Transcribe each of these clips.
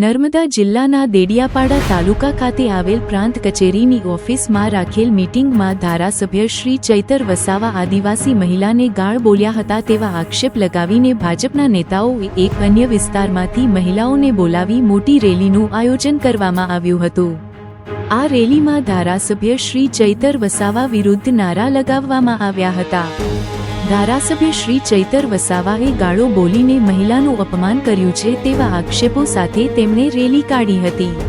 નર્મદા જિલ્લાના દેડિયાપાડા તાલુકા ખાતે આવેલ પ્રાંત કચેરીની ઓફિસમાં રાખેલ મીટિંગમાં ધારાસભ્ય શ્રી ચૈતર વસાવા આદિવાસી મહિલાને ગાળ બોલ્યા હતા તેવા આક્ષેપ લગાવીને ભાજપના નેતાઓએ એક અન્ય વિસ્તારમાંથી મહિલાઓને બોલાવી મોટી રેલીનું આયોજન કરવામાં આવ્યું હતું. આ રેલીમાં ધારાસભ્ય શ્રી ચૈતર વસાવા વિરુદ્ધ નારા લગાવવામાં આવ્યા હતા. ધારાસભ્ય શ્રી ચૈતર વસાવાએ ગાળો બોલીને મહિલાનું અપમાન કર્યું છે તેવા આક્ષેપો સાથે તેમણે રેલી કાઢી હતી.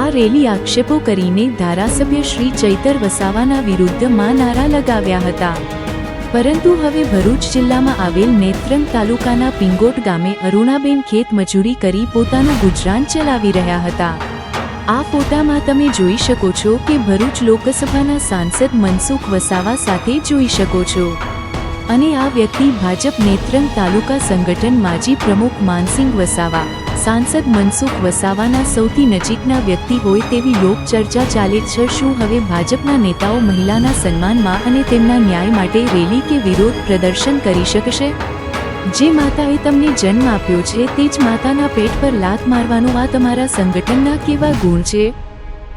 આ રેલી આક્ષેપો કરીને ધારાસભ્ય શ્રી ચૈતર વસાવાના વિરુદ્ધમાં નારા લગાવ્યા હતા. પરંતુ હવે ભરૂચ જિલ્લામાં આવેલ નેત્રંગ તાલુકાના પિંગોટ ગામે અરુણાબેન ખેત મજૂરી કરી પોતાનું ગુજરાન ચલાવી રહ્યા હતા. આ ફોટામાં તમે જોઈ શકો છો કે ભરૂચ લોકસભાના સાંસદ મનસુખ વસાવા સાથે જોઈ શકો છો. અને આ વ્યક્તિ ભાજપ નેત્રંગ તાલુકા સંગઠન માજી પ્રમુખ માનસિંહ વસાવા, સાંસદ મનસુખ વસાવાના સૌથી નજીકના વ્યક્તિ હોય તેવી લોકચર્ચા ચાલે છે શું હવે ભાજપના નેતાઓ મહિલાના સન્માનમાં અને તેમના ન્યાય માટે રેલી કે વિરોધ પ્રદર્શન કરી શકશે? જે માતાએ તમને જન્મ આપ્યો છે તે જ માતાના પેટ પર લાત મારવાનું આ તમારા સંગઠનના કેવા ગુણ છે?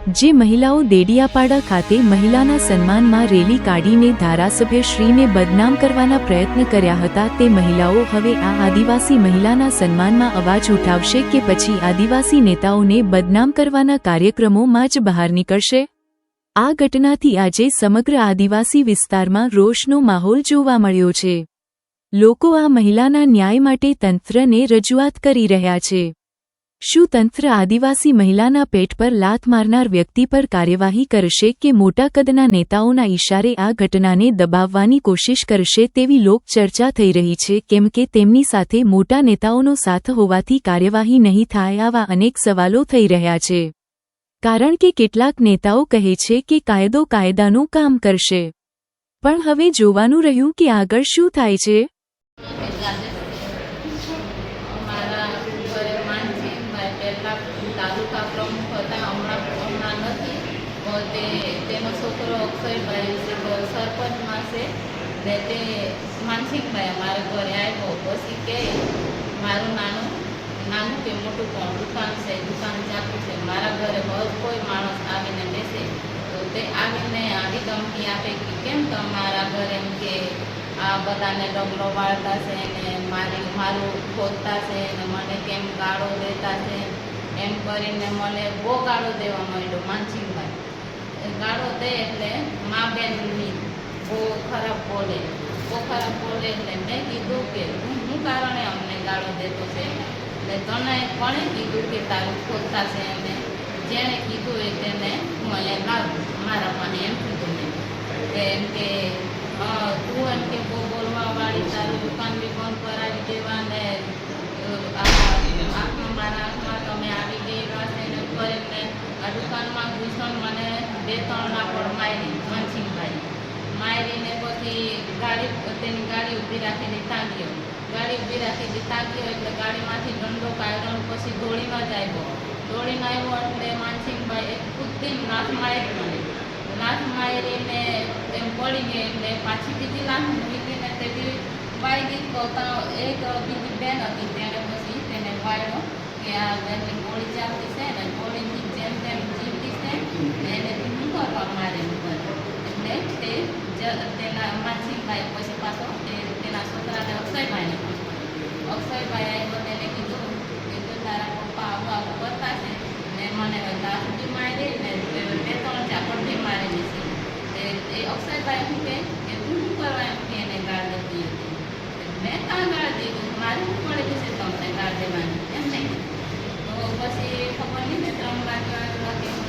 જે મહિલાઓ દેડિયાપાડા ખાતે મહિલાના સન્માનમાં રેલી કાઢીને ધારાસભ્ય શ્રીને બદનામ કરવાના પ્રયત્ન કર્યા હતા, તે મહિલાઓ હવે આ આદિવાસી મહિલાના સન્માનમાં અવાજ ઉઠાવશે કે પછી આદિવાસી નેતાઓને બદનામ કરવાના કાર્યક્રમોમાં જ બહાર નીકળશે? આ ઘટનાથી આજે સમગ્ર આદિવાસી વિસ્તારમાં રોષનો માહોલ જોવા મળ્યો છે. લોકો આ મહિલાના ન્યાય માટે તંત્રને રજૂઆત કરી રહ્યા છે. શું તંત્ર આદિવાસી મહિલાના પેટ પર લાત મારનાર વ્યક્તિ પર કાર્યવાહી કરશે કે મોટા કદના નેતાઓના ઇશારે આ ઘટનાને દબાવવાની કોશિશ કરશે તેવી લોકચર્ચા થઈ રહી છે, કેમ કે તેમની સાથે મોટા નેતાઓનો સાથ હોવાથી કાર્યવાહી નહીં થાય આવા અનેક સવાલો થઈ રહ્યા છે. કારણ કે કેટલાક નેતાઓ કહે છે કે કાયદો કાયદાનું કામ કરશે. પણ હવે જોવાનું રહ્યું કે આગળ શું થાય છે મારા ઘરે માનસિંહભાઈ પહેલાં તાલુકા પ્રમુખ હતા હમણાં હમણાં નથી તો, તેનો છોકરો અક્ષયભાઈ છે, તો સરપંચમાં છે. ને તે માનસિંહભાઈ અમારા ઘરે આવ્યો. પછી કે, મારું નાનું નાનું કે મોટું પણ દુકાન છે, દુકાન ચાલુ છે. મારા ઘરે હર કોઈ માણસ આવીને બેસે. તો તે આવીને આવી ધમકી આપે કે, કેમ તમારા ઘરે એમ કે આ બધાને ડગલો વાળતા છે ને મારી, મારું ખોદતા છે ને મને કેમ ગાળો દેતા છે? એમ કરીને મને બહુ ગાળો દેવા માંડ્યો માનસિંહભાઈ. એ ગાળો દે એટલે મા બેનની બહુ ખરાબ બોલે, બહુ ખરાબ બોલે એટલે મેં કીધું કે હું શું કારણે અમને ગાળો દેતો છે? એટલે તને કોણે કીધું કે તારું ખોદતા છે એને? જેણે કીધું એ તેને હું અહીંયા લાવું મારા મને એમ કીધું મેં. કે એમ કે તું એમ કે બહુ બોલવા વાળી તારું દુકાન બી બંધ કરાવી દેવા ને અ, આ આંખમાં મારા આંખમાં તમે આવી ગયેલા છે ને કરીને આ દુકાનમાં ઘૂસણ મને બે, ત્રણ લાપડ મારી માનસિંહભાઈ મારીને પછી ગાડી, તેની ગાડી ઊભી રાખીને તાંગ્યો ગાડી ઊભી રાખીને તાંગ્યો એટલે ગાડીમાંથી દંડો કાઢ્યો પછી ધોળીમાં જ આવ્યો. ધોળીમાં આવ્યો એટલે માનસિંહભાઈ એક કુદતીને નાથ મારી મને. નાથ મારીને એમ પડી ગઈ એટલે પાછી બીજી લાખ મૂકીને તે વાઈ ગઈ તો એક બીજી બેન હતી તેને પછી તેને વાળ્યો કે આ બેનની ગોળી ચાલતી છે ને ગોળીથી જેમ તેમ ને એને પછી અક્ષયભાઈ આવ્યો કીધું કે તારા પપ્પા આવું કરતા મને લાઠી મારી ને બે ત્રણ ઝાપડથી મારેલી છે એ અક્ષયભાઈ શું કહે કે તું શું કરવા એમ કે એને ગાળ હતી મેં કાં ગાળ દીધું મારે શું છે તમને ગાળ દેવાની એમ નહીં તો પછી ખબર નહીં ને ત્રણ વાગે